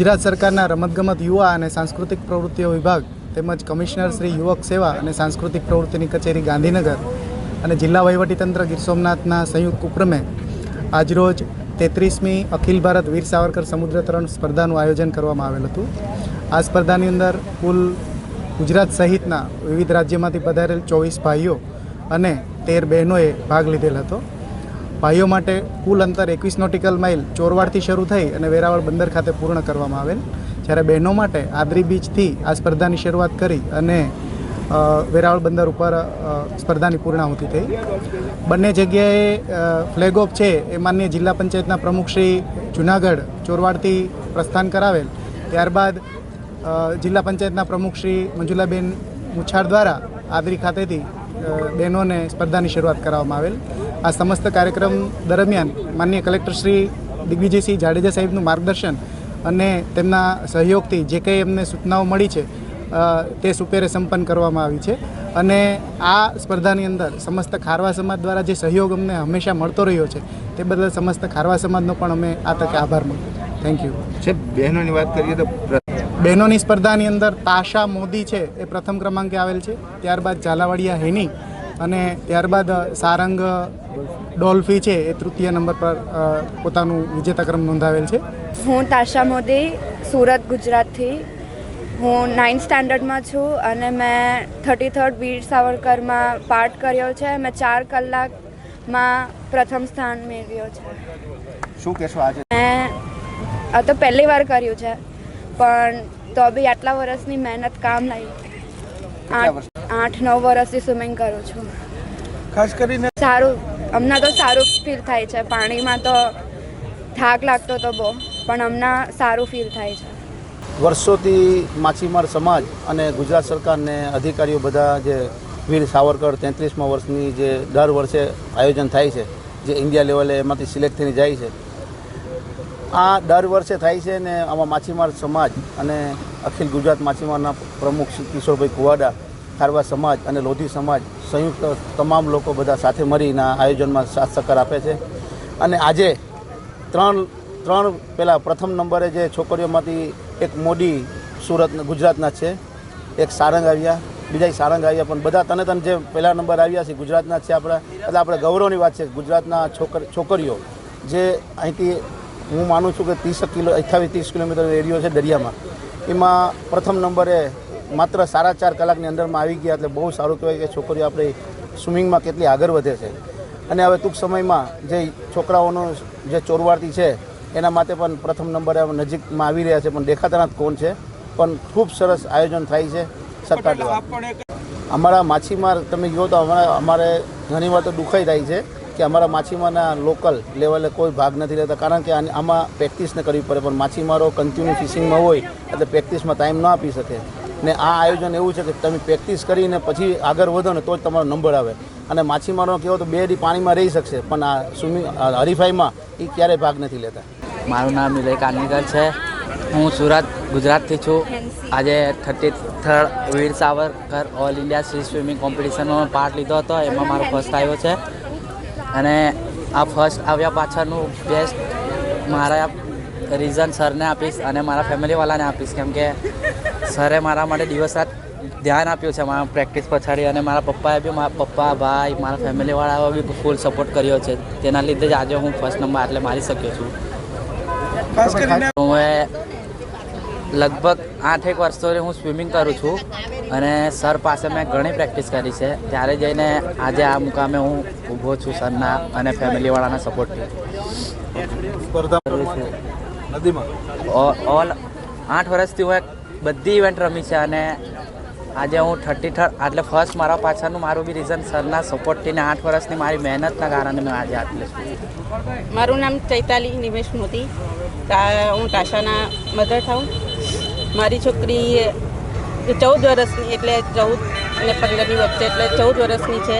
ગુજરાત સરકારના રમતગમત યુવા અને સાંસ્કૃતિક પ્રવૃત્તિઓ વિભાગ તેમજ કમિશનર શ્રી યુવક સેવા અને સાંસ્કૃતિક પ્રવૃત્તિની કચેરી ગાંધીનગર અને જિલ્લા વહીવટીતંત્ર ગીર સોમનાથના સંયુક્ત ઉપક્રમે આજરોજ તેત્રીસમી અખિલ ભારત વીર સાવરકર સમુદ્ર તરણ સ્પર્ધાનું આયોજન કરવામાં આવેલ હતું. આ સ્પર્ધાની અંદર કુલ ગુજરાત સહિતના વિવિધ રાજ્યમાંથી પધારેલ ચોવીસ ભાઈઓ અને તેર બહેનોએ ભાગ લીધેલ હતો. ભાઈઓ માટે કુલ અંતર એકવીસ નોટિકલ માઇલ ચોરવાડથી શરૂ થઈ અને વેરાવળ બંદર ખાતે પૂર્ણ કરવામાં આવેલ. જ્યારે બહેનો માટે આદરી બીચથી આ સ્પર્ધાની શરૂઆત કરી અને વેરાવળ બંદર ઉપર સ્પર્ધાની પૂર્ણાહુતિ થઈ. બંને જગ્યાએ ફ્લેગ ઓફ છે એ માન્ય જિલ્લા પંચાયતના પ્રમુખશ્રી જુનાગઢ ચોરવાડથી પ્રસ્થાન કરાવેલ. ત્યારબાદ જિલ્લા પંચાયતના પ્રમુખશ્રી મંજુલાબેન મુછાળ દ્વારા આદરી ખાતેથી બહેનોને સ્પર્ધાની શરૂઆત કરવામાં આવેલ. આ સમસ્ત કાર્યક્રમ દરમિયાન માનનીય કલેક્ટર શ્રી દિગ્વિજયસિંહ જાડેજા સાહેબનું માર્ગદર્શન અને તેમના સહયોગથી જે કંઈ એમને સૂચનાઓ મળી છે તે સુપેરે સંપન્ન કરવામાં આવી છે. અને આ સ્પર્ધાની અંદર સમસ્ત ખારવા સમાજ દ્વારા જે સહયોગ અમને હંમેશા મળતો રહ્યો છે તે બદલ સમસ્ત ખારવા સમાજનો પણ અમે આ તકે આભાર માનીએ થેન્ક યુ છે બહેનોની વાત કરીએ તો બહેનોની સ્પર્ધાની અંદર તાશા મોદી છે એ પ્રથમ ક્રમાંકે આવેલ છે. ત્યારબાદ ઝાલાવાડિયા હેની અને ત્યારબાદ સારંગ ડોલ્ફી છે એ તૃતીય નંબર પર પોતાનું વિજેતા ક્રમ નોંધાવેલ છે. હું તાશા મોદી સુરત ગુજરાતથી. હું નાઇન્થ સ્ટાન્ડર્ડમાં છું અને મેં થર્ટી થર્ડ વીર સાવરકરમાં પાર્ટ કર્યો છે. મેં ચાર કલાકમાં પ્રથમ સ્થાન મેળવ્યો છે. શું કહેશો આજે? મેં આ તો પહેલી વાર કર્યું છે પણ તો બી આટલા વર્ષની મહેનત કામ લાગી. આઠ આઠ નવ વર્ષથી સ્વિમિંગ કરું છું. ખાસ કરીને સારું હમણાં તો સારું ફીલ થાય છે. પાણીમાં તો થાક લાગતો તો બહુ પણ હમણાં સારું ફીલ થાય છે. વર્ષોથી માછીમાર સમાજ અને ગુજરાત સરકારને અધિકારીઓ બધા જે વીર સાવરકર તેત્રીસમાં વર્ષની જે દર વર્ષે આયોજન થાય છે જે ઇન્ડિયા લેવલે એમાંથી સિલેક્ટ થઈને જાય છે આ દર વર્ષે થાય છે ને આમાં માછીમાર સમાજ અને અખિલ ગુજરાત માછીમારના પ્રમુખ શ્રી કિશોરભાઈ કુવાડા, ખારવા સમાજ અને લોધી સમાજ સંયુક્ત તમામ લોકો બધા સાથે મળીને આયોજનમાં સાથ સહકાર આપે છે. અને આજે ત્રણ ત્રણ પહેલાં પ્રથમ નંબરે જે છોકરીઓમાંથી એક મોડી સુરત ગુજરાતના છે, એક સારંગ આવ્યા બીજા સારંગ આવ્યા, પણ બધા તને તને જે પહેલા નંબર આવ્યા છે ગુજરાતના છે આપણા. એટલે આપણે ગૌરવની વાત છે ગુજરાતના છોકર, છોકરીઓ જે અહીંથી હું માનું છું કે ત્રીસ કિલો અઠ્યાવીસ ત્રીસ કિલોમીટર એરિયો છે દરિયામાં. એમાં પ્રથમ નંબરે માત્ર સાડા ચાર કલાકની અંદરમાં આવી ગયા એટલે બહુ સારું કહેવાય કે છોકરીઓ આપણે સ્વિમિંગમાં કેટલી આગળ વધે છે. અને હવે ટૂંક સમયમાં જે છોકરાઓનો જે ચોરવાર્તી છે એના માટે પણ પ્રથમ નંબરે નજીકમાં આવી રહ્યા છે પણ દેખાતા નથી કોણ છે. પણ ખૂબ સરસ આયોજન થાય છે સરકાર દ્વારા. અમારા માછીમાર તમે કહો તો અમારા અમારે ઘણી વાર તો દુખાઈ થાય છે. કે અમારા માછીમારના લોકલ લેવલે કોઈ ભાગ નથી લેતા, કારણ કે આમાં પ્રેક્ટિસને કરવી પડે, પણ માછીમારો કન્ટિન્યુ ફિશિંગમાં હોય, એટલે પ્રેક્ટિસમાં ટાઈમ ન આપી શકે. ને આ આયોજન એવું છે કે તમે પ્રેક્ટિસ કરીને પછી આગળ વધો ને તો જ તમારો નંબર આવે. અને માછીમારો કહેવો તો બે દી પાણીમાં રહી શકશે, પણ આ સ્વિમિંગ હરીફાઈમાં એ ક્યારેય ભાગ નથી લેતા. મારું નામ વિજય કાનીકર છે. હું સુરત, ગુજરાતથી છું. આજે thirty third Veer Savarkar all India sea swimming કોમ્પિટિશનમાં part લીધો હતો. એમાં મારો ફર્સ્ટ આવ્યો છે. અને આ ફર્સ્ટ આવ્યા પાછળનું બેસ્ટ મારા રીઝન સરને આપીશ અને મારા ફેમિલીવાળાને આપીશ. કેમ કે સરે મારા માટે દિવસ રાત ધ્યાન આપ્યું છે મારા પ્રેક્ટિસ પછાડી અને મારા પપ્પાએ બી મારા પપ્પા ભાઈ મારા ફેમિલીવાળાઓ બી ફૂલ સપોર્ટ કર્યો છે. તેના લીધે જ આજે હું ફર્સ્ટ નંબર એટલે મારી શક્યો છું. હું લગભગ આઠેક વર્ષોથી હું સ્વિમિંગ કરું છું અને સર પાસે મેં ઘણી પ્રેક્ટિસ કરી છે. ત્યારે જઈને આજે આ મુકામે હું ઊભો છું સરના અને ફેમિલીવાળાના સપોર્ટથી. સ્પર્ધા નદીમાં? ઓ- ઓલ આઠ વર્ષથી હું એક બધી ઇવેન્ટ રમી છે અને આજે હું થર્ટી થર્ડ એટલે ફર્સ્ટ મારા પાછળનું મારું બી રીઝન સરના સપોર્ટથી ને આઠ વર્ષની મારી મહેનતના કારણે મેં આજે આટલે છું. મારું નામ ચૈતાલી નિમેશ મોદી. તા- હું ટાશાના મધર થાઉં. મારી છોકરી ચૌદ વર્ષની એટલે ચૌદ અને પંદરની વચ્ચે, એટલે ચૌદ વર્ષની છે.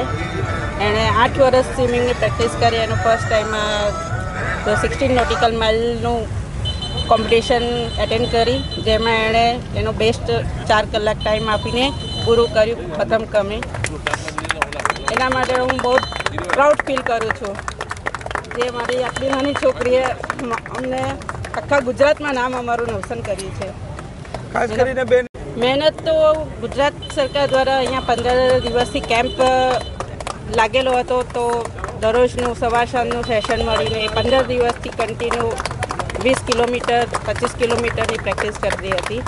એણે આઠ વર્ષ સ્વિમિંગની પ્રેક્ટિસ કરી એનું ફર્સ્ટ ટાઈમમાં સિક્સટીન નોટિકલ માઇલનું કોમ્પિટિશન એટેન્ડ કરી, જેમાં એણે એનો બેસ્ટ ચાર કલાક ટાઈમ આપીને પૂરું કર્યું પ્રથમ ક્રમે. એના માટે હું બહુ પ્રાઉડ ફીલ કરું છું. જે મારી આટલી નાની છોકરીએ અમને આખા ગુજરાતમાં નામ અમારું રોશન કર્યું છે. ખાસ કરીને બેન મહેનત તો ગુજરાત સરકાર દ્વારા અહીંયા પંદર દિવસથી કેમ્પ લાગેલો હતો તો દરરોજનું સવાર સાંજનું સેશન મળીને પંદર દિવસથી કન્ટિન્યુ વીસ કિલોમીટર, પચીસ કિલોમીટરની પ્રેક્ટિસ કરતી હતી.